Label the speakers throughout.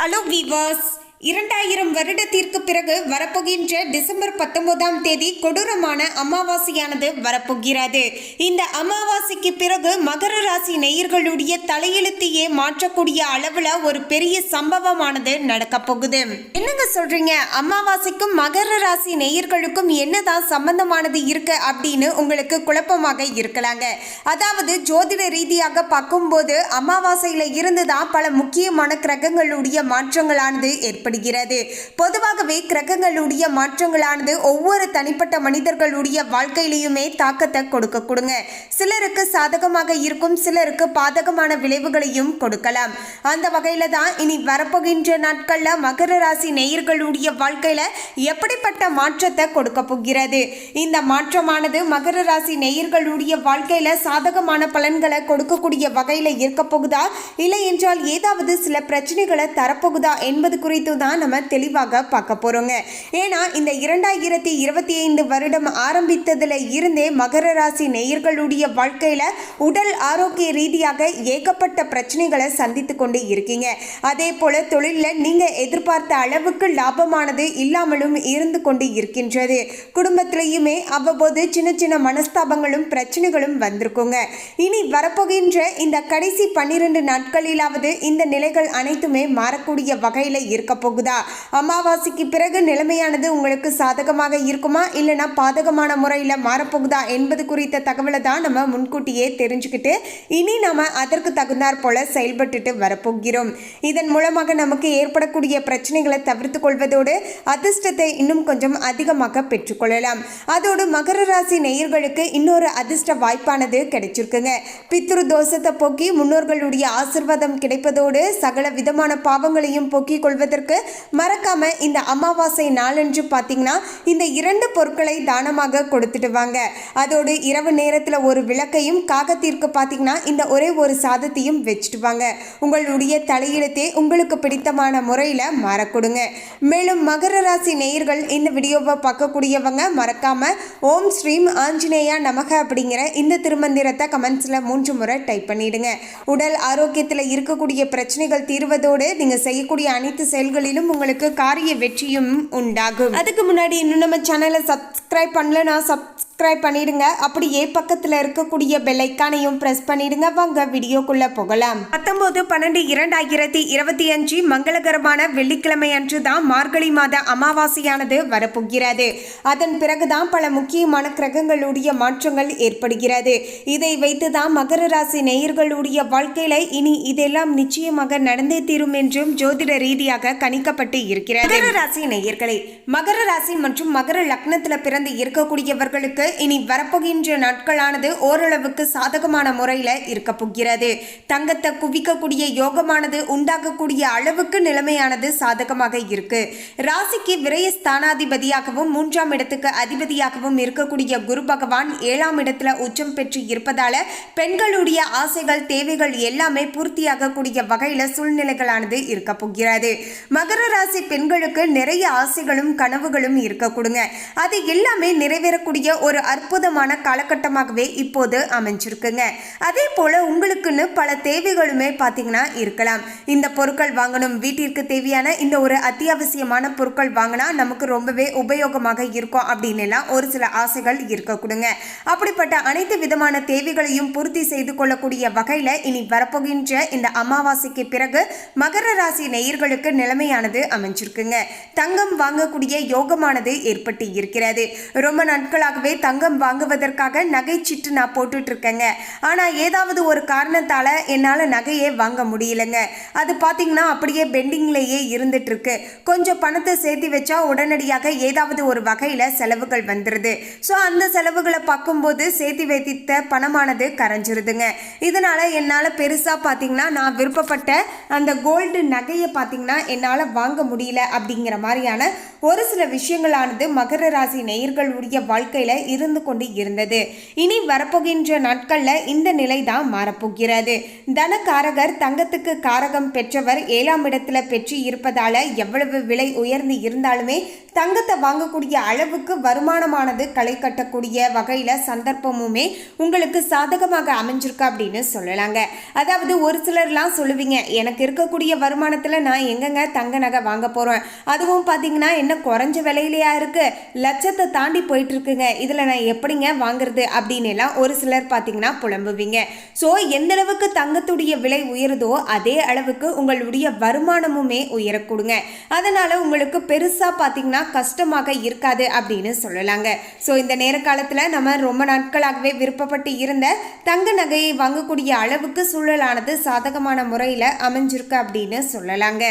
Speaker 1: Hello viewers, இரண்டாயிரம் வருடத்திற்கு பிறகு வரப்போகின்ற டிசம்பர் பத்தொன்பதாம் தேதி கொடூரமான அமாவாசையானது வரப்போகிறது. இந்த அமாவாசைக்கு பிறகு மகர ராசி நேயர்களுடைய தலையெழுத்தையே மாற்றக்கூடிய அளவுல ஒரு பெரிய சம்பவமானது நடக்க போகுது. என்னங்க சொல்றீங்க? அமாவாசைக்கும் மகர ராசி நேயர்களுக்கும் என்னதான் சம்பந்தமானது இருக்கு அப்படின்னு உங்களுக்கு குழப்பமாக இருக்கலாங்க. அதாவது ஜோதிட ரீதியாக பார்க்கும்போது அமாவாசையில இருந்து தான் பல முக்கியமான கிரகங்களுடைய மாற்றங்களானது ஏற்படுகிறது பொதுவாகவே கிரகங்களுடைய மாற்றங்களானது ஒவ்வொரு தனிப்பட்ட மனிதர்களுடைய வாழ்க்கையிலையுமே தாக்கத்தை கொடுக்க கொடுங்க. சிலருக்கு சாதகமாக இருக்கும் சிலருக்கு பாதகமான விளைவுகளையும் கொடுக்கலாம். அந்த வகையில தான் இனி வரப்போகின்ற நாட்கள்ல மகர ராசி நேயர்களுடைய வாழ்க்கையில எப்படிப்பட்ட மாற்றத்தை கொடுக்க போகிறது? இந்த மாற்றமானது மகர ராசி நேயர்களுடைய வாழ்க்கையில சாதகமான பலன்களை கொடுக்கக்கூடிய வகையில இருக்க போகுதா? இல்லை என்றால் ஏதாவது சில பிரச்சனைகளை தரப்போகுதா என்பது குறித்து தான் நம்ம தெளிவாக பார்க்க போகிறோங்க ஏன்னா இந்த இரண்டாயிரத்தி இருபத்தி ஐந்து வருடம் ஆரம்பித்ததுல இருந்தே மகர ராசி நேயர்களுடைய வாழ்க்கையில உடல் ஆரோக்கிய ரீதியாக ஏகப்பட்ட பிரச்சனைகளை சந்தித்து கொண்டு இருக்கீங்க. அதே போல தொழிலில் நீங்க எதிர்பார்த்த அளவுக்கு லாபமானது இல்லாமலும் இருந்து கொண்டு இருக்கின்றது. குடும்பத்திலையுமே அவ்வப்போது சின்ன சின்ன மனஸ்தாபங்களும் பிரச்சனைகளும் வந்திருக்குங்க. இனி வரப்போகின்ற இந்த கடைசி பன்னிரண்டு நாட்களிலாவது இந்த நிலைகள் அனைத்துமே மாறக்கூடிய வகையில் இருக்க போகுதா? அமாவாசைக்கு பிறகு நிலைமையானது உங்களுக்கு சாதகமாக இருக்குமா? இல்லைனா பாதகமான முறையில் மாறப்போகுதா என்பது குறித்த தகவலை தான் நம்ம முன்கூட்டியே தெரிஞ்சுக்கிட்டு இனி நாம் அதற்கு தகுந்தாற் போல செயல்பட்டுட்டு வரப்போகிறோம். இதன் மூலமாக நமக்கு ஏற்படக்கூடிய பிரச்சனைகளை தவிர்த்து கொள்வதோடு அதிர்ஷ்டத்தை இன்னும் கொஞ்சம் அதிகமாக பெற்றுக்கொள்ளலாம் அதோடு மகர ராசி நேயர்களுக்கு இன்னொரு அதிர்ஷ்ட வாய்ப்பானது கிடைச்சிருக்குங்க. பித்ரு தோஷத்தை போக்கி முன்னோர்களுடைய ஆசிர்வாதம் கிடைப்பதோடு சகல விதமான பாவங்களையும் போக்கிக் கொள்வதற்கு மறக்காம இந்த அமாவாசை நாளன்று பார்த்தீங்கன்னா இந்த இரண்டு பொருட்களை தானமாக கொடுத்துட்டு வாங்க. அதோடு இரவு நேரத்தில் ஒரு விளக்கையும் காகத்திற்கு பார்த்தீங்கன்னா இந்த ஒரே ஒரு சாதத்தையும் வச்சுட்டு வாங்க. உங்களுடைய தலையெழுத்தே உங்களுக்கு பிடித்தமான முறையில் மறக்கொடுங்க. மேலும் மகர ராசி நேயர்கள் இந்த வீடியோவை பார்க்கக்கூடியவங்க மறக்காம ஓம் ஸ்ரீம் ஆஞ்சநேயா நமக அப்படிங்கிற இந்த திருமந்திரத்தை கமெண்ட்ஸில் மூன்று முறை டைப் பண்ணிடுங்க. உடல் ஆரோக்கியத்தில் இருக்கக்கூடிய பிரச்சனைகள் தீர்வதோடு நீங்கள் செய்யக்கூடிய அனைத்து செயல்களையும் செயல்களிலும் உங்களுக்கு காரிய வெற்றியும் உண்டாகும். அதுக்கு முன்னாடி இன்னும் நம்ம சேனலை சப்ஸ்கிரைப் பண்ணலனா சப்ஸ்கிரைப் பண்ணிடுங்க. அப்படியே பக்கத்தில் இருக்கக்கூடிய பெல் ஐக்கானையும் ப்ரெஸ் பண்ணிடுங்க. வாங்க வீடியோக்குள்ள போகலாம். பத்தொன்பது பன்னெண்டு இரண்டாயிரத்தி இருபத்தி அஞ்சு மங்களகரமான வெள்ளிக்கிழமை அன்று தான் மார்கழி மாத அமாவாசையானது வரப்போகிறது. அதன் பிறகுதான் பல முக்கியமான கிரகங்களுடைய மாற்றங்கள் ஏற்படுகிறது. இதை வைத்து தான் மகர ராசி நேயர்களுடைய வாழ்க்கையில இனி இதெல்லாம் நிச்சயமாக நடந்தே தீரும் என்றும் ஜோதிட ரீதியாக கணிக்கப்பட்டு இருக்கிறது. மகர ராசி நேயர்களே மகர ராசி மற்றும் மகர லக்னத்தில் பிறந்து இருக்கக்கூடியவர்களுக்கு இனி வரப்போகின்ற நாட்களானது ஓரளவுக்கு சாதகமான முறையில் இருக்க போகிறது. தங்கத்தை குவிக்கக்கூடிய யோகமானது உண்டாகக்கூடிய அளவுக்கு நிலைமையானது சாதகமாக இருக்கு. ராசிக்கு விரய ஸ்தானாதிபதியாகவும் மூன்றாம் இடத்துக்கு அதிபதியாகவும் இருக்கக்கூடிய குரு பகவான் ஏழாம் இடத்துல உச்சம் பெற்று இருப்பதால பெண்களுடைய ஆசைகள் தேவைகள் எல்லாமே பூர்த்தியாகக்கூடிய வகையில் சூழ்நிலைகளானது இருக்க போகிறது. மகர ராசி பெண்களுக்கு நிறைய ஆசைகளும் கனவுகளும் இருக்க கொடுங்க. அது எல்லாமே நிறைவேறக்கூடிய ஒரு அற்புதமான காலகட்டமாகவே இப்போது அமைஞ்சிருக்குங்க. அதே போல உங்களுக்குன்னு பல தேவைகளுமே பார்த்தீங்கன்னா இருக்கலாம். இந்த பொருட்கள் வாங்கணும் வீட்டிற்கு தேவையான இந்த ஒரு அத்தியாவசியமான பொருட்கள் வாங்கினா நமக்கு ரொம்பவே உபயோகமாக இருக்கும் அப்படின்னு எல்லாம் ஒரு சில ஆசைகள் இருக்க கொடுங்க. அப்படிப்பட்ட அனைத்து விதமான தேவைகளையும் பூர்த்தி செய்து கொள்ளக்கூடிய வகையில் இனி வரப்போகின்ற இந்த அமாவாசைக்கு பிறகு மகர ராசி நேயர்களுக்கு நிலைமையானது அமைஞ்சிருக்குங்க. தங்கம் வாங்கக்கூடிய யோகமானது ஏற்பட்டு இருக்கிறது. ரொம்ப நாட்களாகவே தங்கம் வாங்குவதற்காக நகை சீட்டு நான் போட்டுட்டு இருக்கேங்க ஆனால் ஏதாவது ஒரு காரணத்தால என்னால் நகையே வாங்க முடியலங்க. அது பார்த்தீங்கன்னா அப்படியே பெண்டிங்லேயே இருந்துட்டு இருக்கு கொஞ்சம் பணத்தை சேர்த்து வச்சா உடனடியாக ஏதாவது ஒரு வகையில் செலவுகள் வந்துடுது ஸோ அந்த செலவுகளை பார்க்கும்போது சேர்த்து வைத்த பணமானது கரைஞ்சிருதுங்க. இதனால என்னால் பெருசாக பார்த்தீங்கன்னா நான் விருப்பப்பட்ட அந்த கோல்டு நகையை பார்த்தீங்கன்னா என்னால் என்னால் வாங்க முடியல அப்படிங்கிற மாதிரியான ஒரு சில விஷயங்களானது மகர ராசி நேயர்களுடைய வாழ்க்கையில் இருந்து கொண்டு இருந்தது. இனி வரப்போகின்ற நாட்களில் இந்த நிலை தான் மாறப்போகிறது. தனகாரகர் தங்கத்துக்கு காரகம் பெற்றவர் ஏழாம் இடத்துல பெற்று இருப்பதால எவ்வளவு விலை உயர்ந்து இருந்தாலுமே தங்கத்தை வாங்கக்கூடிய அளவுக்கு வருமானமானது களை கட்டக்கூடிய வகையில் சந்தர்ப்பமுமே உங்களுக்கு சாதகமாக அமைஞ்சிருக்கு அப்படின்னு சொல்லலாங்க. அதாவது ஒரு சிலர்லாம் சொல்லுவீங்க எனக்கு இருக்கக்கூடிய வருமானத்தில் நான் எங்கங்க தங்க நகை வாங்க போகிறோம் அதுவும் பார்த்தீங்கன்னா என்ன குறைஞ்ச விலையிலையா இருக்கு? லட்சத்தை தாண்டி போயிட்டு இருக்குங்க இதில் நான் எப்படிங்க வாங்குறது அப்படின்னு எல்லாம் ஒரு சிலர் பார்த்தீங்கன்னா புலம்புவீங்க. ஸோ எந்த அளவுக்கு தங்கத்துடைய விலை உயருதோ அதே அளவுக்கு உங்களுடைய வருமானமுமே உயரக்கூடுங்க. அதனால உங்களுக்கு பெருசாக பார்த்தீங்கன்னா கஷ்டமாக இருக்காது அப்படின்னு சொல்லலாங்க. ஸோ இந்த நேர காலத்தில் நம்ம ரொம்ப நாட்களாகவே விருப்பப்பட்டு இருந்த தங்க நகையை வாங்கக்கூடிய அளவுக்கு சூழலானது சாதகமான முறையில் அமைஞ்சிருக்கு அப்படின்னு சொல்லலாங்க.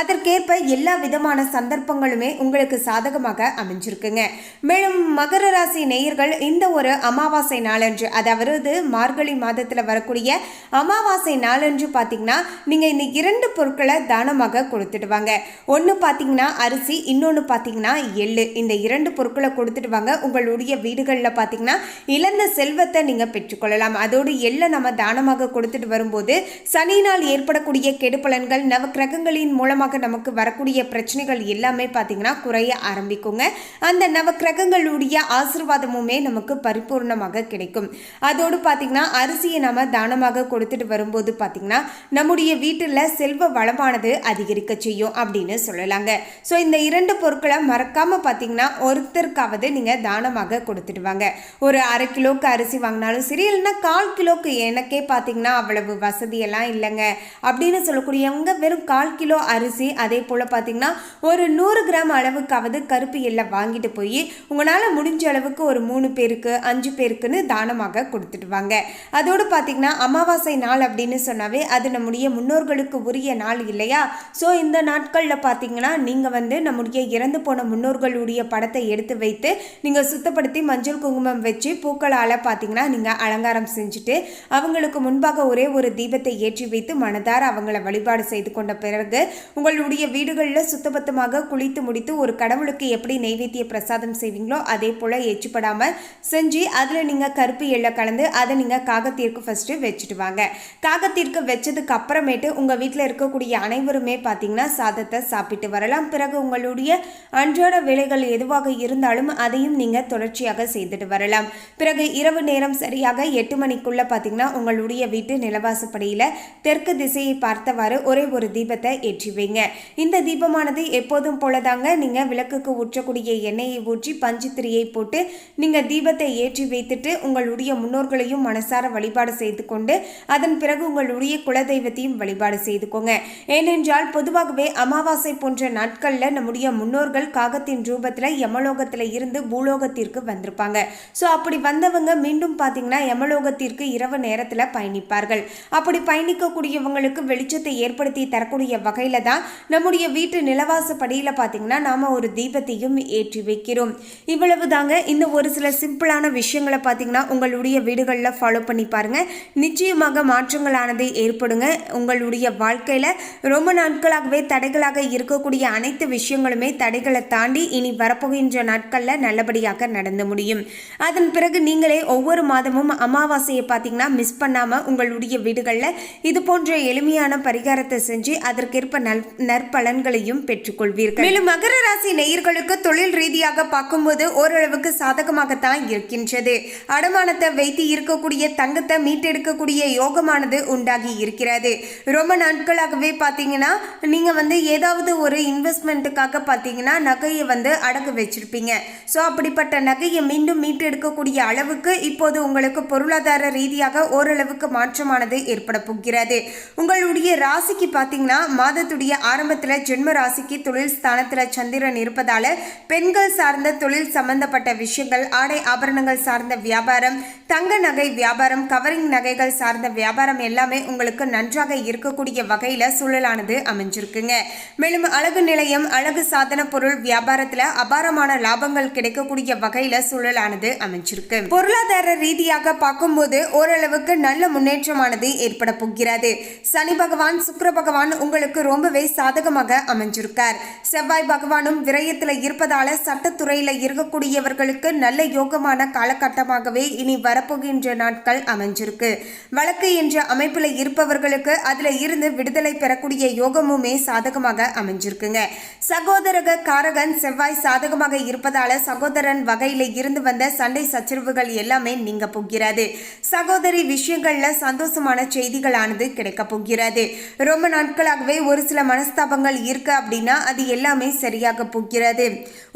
Speaker 1: அதற்கு அதற்கேற்ப எல்லா விதமான சந்தர்ப்பங்களுமே உங்களுக்கு சாதகமாக அமைஞ்சிருக்குங்க. மேலும் மகர ராசி நேயர்கள் இந்த ஒரு அமாவாசை நாளன்று அதாவது மார்கழி மாதத்தில் வரக்கூடிய அமாவாசை நாளன்று பார்த்தீங்கன்னா நீங்கள் இந்த இரண்டு பொருட்களை தானமாக கொடுத்துடுவாங்க. ஒன்று பார்த்தீங்கன்னா அரிசி இன்னொன்று பார்த்தீங்கன்னா எள்ளு. இந்த இரண்டு பொருட்களை கொடுத்துடுவாங்க. உங்களுடைய வீடுகளில் பார்த்தீங்கன்னா இழந்த செல்வத்தை நீங்கள் பெற்றுக்கொள்ளலாம். அதோடு எள்ளை நம்ம தானமாக கொடுத்துட்டு வரும்போது சனியினால் ஏற்படக்கூடிய கெடுபலன்கள் நவக்கிரகங்களின் மூலமாக நமக்கு வரக்கூடிய பிரச்சனைகள் எல்லாமே பார்த்தீங்கன்னா குறைய ஆரம்பிக்குங்க. அந்த நவக்கிரகங்களுடைய ஆசிர்வாதமுமே நமக்கு பரிபூர்ணமாக கிடைக்கும். அதோடு பார்த்தீங்கன்னா அரிசியை நம்ம தானமாக கொடுத்துட்டு வரும்போது பார்த்தீங்கன்னா நம்முடைய வீட்டில் செல்வ வளமானது அதிகரிக்க செய்யும் அப்படின்னு சொல்லலாங்க. ஸோ இந்த இரண்டு பொருட்களை மறக்காமல் பார்த்தீங்கன்னா ஒருத்தருக்காவது நீங்கள் தானமாக கொடுத்துட்டு வாங்க ஒரு அரை கிலோக்கு அரிசி வாங்கினாலும் சரி இல்லைன்னா கால் கிலோக்கு எனக்கே பார்த்தீங்கன்னா அவ்வளவு வசதியெல்லாம் இல்லைங்க. அப்படின்னு சொல்லக்கூடியவங்க வெறும் கால் கிலோ அரிசி அதே போல் பார்த்தீங்கன்னா ஒரு நூறு கிராம் அளவுக்காவது கருப்பு எல்லை வாங்கிட்டு போய் உங்களால் முடிஞ்ச அளவுக்கு ஒரு மூணு பேருக்கு அஞ்சு பேருக்குன்னு தானமாக கொடுத்துட்டு வாங்க. அதோடு பார்த்தீங்கன்னா அமாவாசை நாள் அப்படின்னு சொன்னாவே அது நம்முடைய முன்னோர்களுக்கு உரிய நாள் இல்லையா? ஸோ இந்த நாட்களில் பார்த்தீங்கன்னா நீங்கள் வந்து நம்முடைய இறந்து போன முன்னோர்களுடைய படத்தை எடுத்து வைத்து நீங்கள் சுத்தப்படுத்தி மஞ்சள் குங்குமம் வச்சு பூக்களால் பார்த்தீங்கன்னா நீங்கள் அலங்காரம் செஞ்சுட்டு அவங்களுக்கு முன்பாக ஒரே ஒரு தீபத்தை ஏற்றி வைத்து மனதார அவங்கள வழிபாடு செய்து கொண்ட பிறகு உங்களுடைய வீடுகளில் சுத்தபத்தமாக குளித்து முடித்து ஒரு கடவுளுக்கு எப்படி நெய்வேத்திய பிரசாதம் செய்வீங்களோ அதே போல் எச்சுப்படாமல் செஞ்சு அதில் நீங்கள் கருப்பு எள்ளை கலந்து அதை நீங்கள் காகத்திற்கு ஃபஸ்ட்டு வச்சுட்டு வாங்க. காகத்திற்கு வச்சதுக்கு அப்புறமேட்டு உங்கள் வீட்டில் இருக்கக்கூடிய அனைவருமே பார்த்தீங்கன்னா சாதத்தை சாப்பிட்டு வரலாம். பிறகு உங்களுடைய அன்றாட வேலைகள் எதுவாக இருந்தாலும் அதையும் நீங்கள் தொடர்ச்சியாக செய்துட்டு வரலாம். பிறகு இரவு நேரம் சரியாக எட்டு மணிக்குள்ளே பார்த்தீங்கன்னா உங்களுடைய வீட்டு நிலவாசப்படியில் தெற்கு திசையை பார்த்தவாறு ஒரே ஒரு தீபத்தை ஏற்றி வைங்க. இந்த தீபமானது எப்போதும் போலதாங்க. நீங்கள் விளக்குக்கு ஊற்றக்கூடிய எண்ணெயை ஊற்றி பஞ்சுத்திரியை போட்டு நீங்கள் தீபத்தை ஏற்றி வைத்துட்டு உங்களுடைய முன்னோர்களையும் மனசார வழிபாடு செய்து கொண்டு அதன் பிறகு உங்களுடைய குலதெய்வத்தையும் வழிபாடு செய்துக்கோங்க ஏனென்றால் பொதுவாகவே அமாவாசை போன்ற நாட்களில் நம்முடைய முன்னோர்கள் காகத்தின் ரூபத்தில் யமலோகத்தில் இருந்து பூலோகத்திற்கு வந்திருப்பாங்க. ஸோ அப்படி வந்தவங்க மீண்டும் பார்த்தீங்கன்னா யமலோகத்திற்கு இரவு நேரத்தில் பயணிப்பார்கள். அப்படி பயணிக்கக்கூடியவங்களுக்கு வெளிச்சத்தை ஏற்படுத்தி தரக்கூடிய வகையில் தான் நம்முடைய வீட்டு நிலவாசப்படியில் பார்த்தீங்கன்னா நாம் ஒரு தீபத்தையும் ஏற்றி வைக்கிறோம். இவ்வளவு தாங்க இந்த ஒரு சில சிம்பிளான விஷயங்களை பார்த்தீங்கன்னா உங்களுடைய வீடுகளில் ஃபாலோ பண்ணி பாருங்கள் நிச்சயமாக மாற்றங்களானது ஏற்படுங்க. உங்களுடைய வாழ்க்கையில் ரொம்ப நாட்களாகவே தடைகளாக இருக்கக்கூடிய அனைத்து விஷயங்களுமே தடைகளை தாண்டி இனி வரப்போகின்ற நாட்களில் நல்லபடியாக நடந்து முடியும். அதன் பிறகு நீங்களே ஒவ்வொரு மாதமும் அமாவாசையை பார்த்தீங்கன்னா மிஸ் பண்ணாமல் உங்களுடைய வீடுகளில் இது போன்ற எளிமையான பரிகாரத்தை செஞ்சு அதற்கேற்ப நல் நற்பலன்களையும் பெற்றுக்கொள்வீர்கள். மேலும் மகர ராசி நேயர்களுக்கு தொழில் ரீதியாக பார்க்கும்போது ஓரளவுக்கு சாதகமாகத்தான் இருக்கின்றது. அடமானத்தை வைத்து இருக்கக்கூடிய தங்கத்தை மீட்டெடுக்கக்கூடிய யோகமானது உண்டாகி இருக்கிறது. ரொம்ப நாட்களாகவே பார்த்தீங்கன்னா நீங்கள் வந்து ஏதாவது ஒரு இன்வெஸ்ட்மெண்ட்டுக்காக பார்த்தீங்கன்னா நகையை வந்து அடகு வச்சிருப்பீங்க. ஸோ அப்படிப்பட்ட நகையை மீண்டும் மீட்டெடுக்கக்கூடிய அளவுக்கு இப்போது உங்களுக்கு பொருளாதார ரீதியாக ஓரளவுக்கு மாற்றமானது ஏற்பட போகிறது. உங்களுடைய ராசிக்கு பார்த்தீங்கன்னா மாதத்துடைய ஆரம்பத்தில் ஜென்ம ராசிக்கு தொழில் ஸ்தானத்தில் சந்திரன் இருப்பதால பெண்கள் சார்ந்த தொழில் சம்பந்தப்பட்ட விஷயங்கள் ஆடை ஆபரணங்கள் சார்ந்த வியாபாரம் தங்க நகை வியாபாரம் கவரிங் நகைகள் சார்ந்த வியாபாரம் எல்லாமே உங்களுக்கு நன்றாக இருக்கக்கூடிய வகையில் சூழலானது அமைஞ்சிருக்குங்க. மேலும் அழகு நிலையம் அழகு சாதன பொருள் வியாபாரத்தில் அபாரமான லாபங்கள் கிடைக்கக்கூடிய வகையில் சூழலானது அமைஞ்சிருக்கு. பொருளாதார ரீதியாக பார்க்கும்போது ஓரளவுக்கு நல்ல முன்னேற்றமானது ஏற்பட போகிறது. சனி பகவான் சுக்கர பகவான் உங்களுக்கு ரொம்பவே சாத சாதகமாக அமைஞ்சிருக்கார். செவ்வாய் பகவானும் விரயத்தில் இருப்பதால சட்டத்துறையில் இருக்கக்கூடியவர்களுக்கு நல்ல யோகமான காலகட்டமாகவே இனி வரப்போகின்ற நாட்கள் அமைஞ்சிருக்கு. வழக்கு என்ற அமைப்பில் இருப்பவர்களுக்கு அதில் இருந்து விடுதலை பெறக்கூடிய யோகமுமே சாதகமாக அமைஞ்சிருக்குங்க. சகோதரக காரகன் செவ்வாய் சாதகமாக இருப்பதால சகோதரன் வகையில் இருந்து வந்த சண்டை சச்சரவுகள் எல்லாமே நீங்க போகிறது. சகோதரி விஷயங்கள்ல சந்தோஷமான செய்திகளானது கிடைக்க போகிறது. ரொம்ப நாட்களாகவே ஒரு சில மனஸ்தாபங்கள் இருக்கு அப்படின்னா அது எல்லாமே சரியாக போகிறது.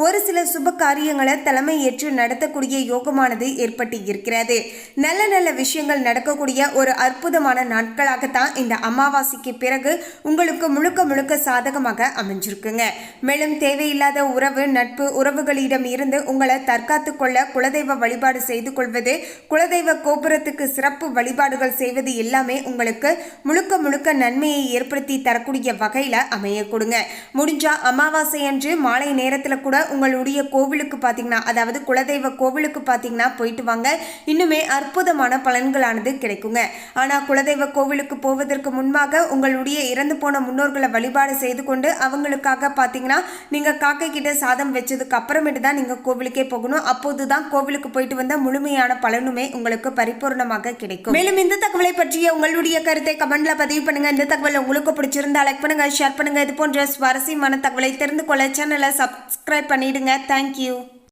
Speaker 1: ஒரு சில சுப காரியங்களை தலைமை ஏற்று நடத்தக்கூடிய யோகமானது ஏற்பட்டு இருக்கிறது. நல்ல நல்ல விஷயங்கள் நடக்கக்கூடிய ஒரு அற்புதமான நாட்களாகத்தான் இந்த அமாவாசைக்கு பிறகு உங்களுக்கு முழுக்க முழுக்க சாதகமாக அமைஞ்சிருக்குங்க. மேலும் தேவையில்லாத உறவு நட்பு உறவுகளிடம் இருந்து உங்களை தற்காத்து கொள்ள குலதெய்வ வழிபாடு செய்து கொள்வது குலதெய்வ கோபுரத்துக்கு சிறப்பு வழிபாடுகள் செய்வது எல்லாமே உங்களுக்கு முழுக்க முழுக்க நன்மையை ஏற்படுத்தி தரக்கூடிய வகையில் அமைய கொடுங்க. முடிஞ்சா அமாவாசை அன்று மாலை நேரத்தில் கூட உங்களுடைய கோவிலுக்கு பார்த்தீங்கன்னா அதாவது குலதெய்வ கோவிலுக்கு பார்த்தீங்கன்னா போயிட்டு வாங்க. இன்னுமே அற்புதமான பலன்களானது கிடைக்குங்க. ஆனால் குலதெய்வ கோவிலுக்கு போவதற்கு முன்பாக உங்களுடைய இறந்து போன முன்னோர்களை வழிபாடு செய்து கொண்டு அவங்களுக்காக பார்த்தீங்கன்னா நீங்கள் காக்கை கிட்ட சாதம் வச்சதுக்கு அப்புறமேட்டு தான் நீங்கள் கோவிலுக்கே போகணும். அப்போது தான் கோவிலுக்கு போயிட்டு வந்த முழுமையான பலனுமே உங்களுக்கு பரிபூர்ணமாக கிடைக்கும். மேலும் இந்த தகவலை பற்றிய உங்களுடைய கருத்தை கமெண்ட்ல பதிவு பண்ணுங்க. இந்த தகவல் உங்களுக்கு பிடிச்சிருந்தா லைக் பண்ணுங்க ஷேர் பண்ணுங்க. இது போன்ற சுவாரஸ்யமான தகவலை தெரிந்து கொள்ள சேனலை சப்ஸ்கிரைப் பண்ணிவிடுங்க தேங்க்யூ